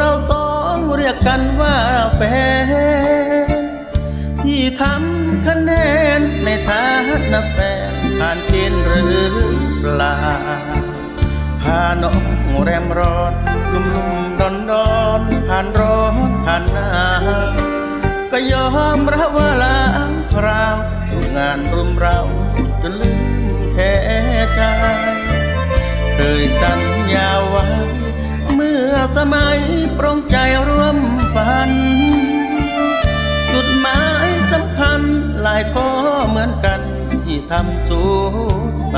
เราต้องเรียกกันว่าแฟน ที่ทำคะแนนในฐานะแฟนผ่านเกณฑ์หรือเปล่าพาน้องแรมร้อนกุมดอนดอนผ่านร้อนผ่านหนาวก็ยอมรับว่าลางคราวทุกงานรุมเราจนลืมแค่ใจเคยสัญญาไว้ เมื่อสมัยปรงใจร่วมฝัน จุดหมายสำคัญหลายข้อเหมือนกันที่ทำสูญไป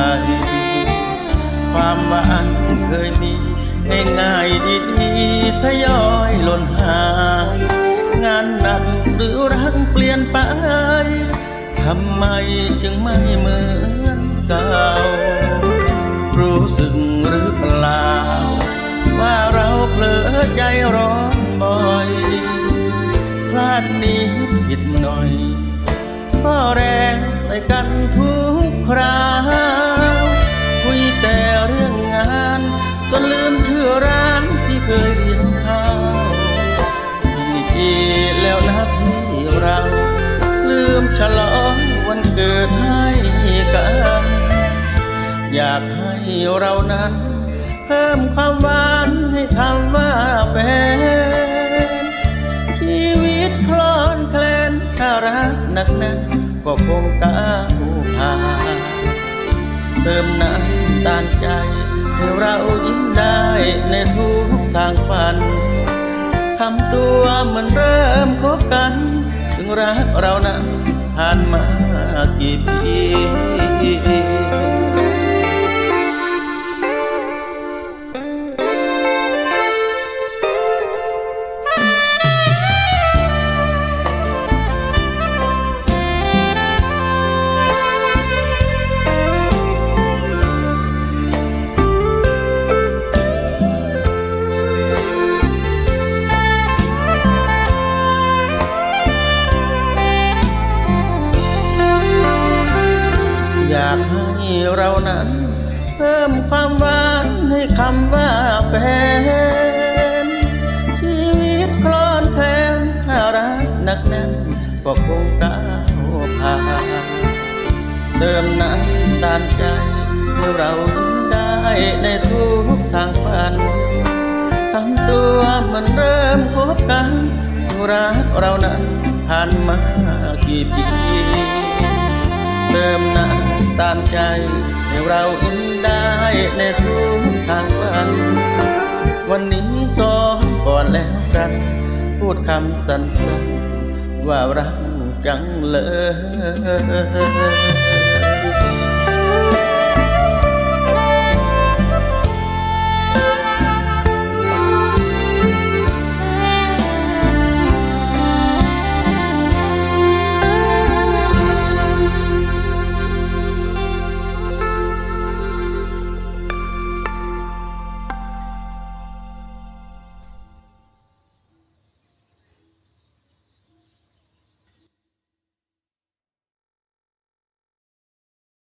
ความหวานเคยมีง่ายๆดีๆทยอยหล่นหาย งานหนักหรือรักเปลี่ยนไปทำไมจึงไม่เหมือนเก่ารู้ เลอใจร้อนบ่อย พลาดนี้ผิดหน่อยพ่อแรงใส่กันทุกคราวคุยแต่เรื่องงานจนลืมชื่อร้านที่เคยเลี้ยงข้าวกี่ปีแล้วนะที่เรา ลืมฉลองวันเกิดให้กัน อยากให้เรานั้น เพิ่มความหวานให้คำว่าเป็นชีวิตคลอนแคลนถ้ารักหนักแน่นก็คงก้าวผ่านเติมน้ำตาลใจให้เรายิ้มได้ในทุกทางฝันทำตัวเหมือนเริ่มคบกัน ถึงรักเรานั้นผ่านมากี่ปี เรานั้น เพิ่มความหวานให้คำว่าเป็นชีวิตคลอนแคลนถ้ารักหนักแน่นก็คงก้าวผ่านเติมน้ำตาลใจให้เราได้ในทุกทางฝันทำตัวมือนเริ่มคบกันรักเรานั้นผ่านมากี่ปีเติมน้ำ ตามใจให้เราอินได้ในทุกทางวัน วันนี้สอมก่อนแล้วกัน พูดคำสั้นๆว่ารักจังเลย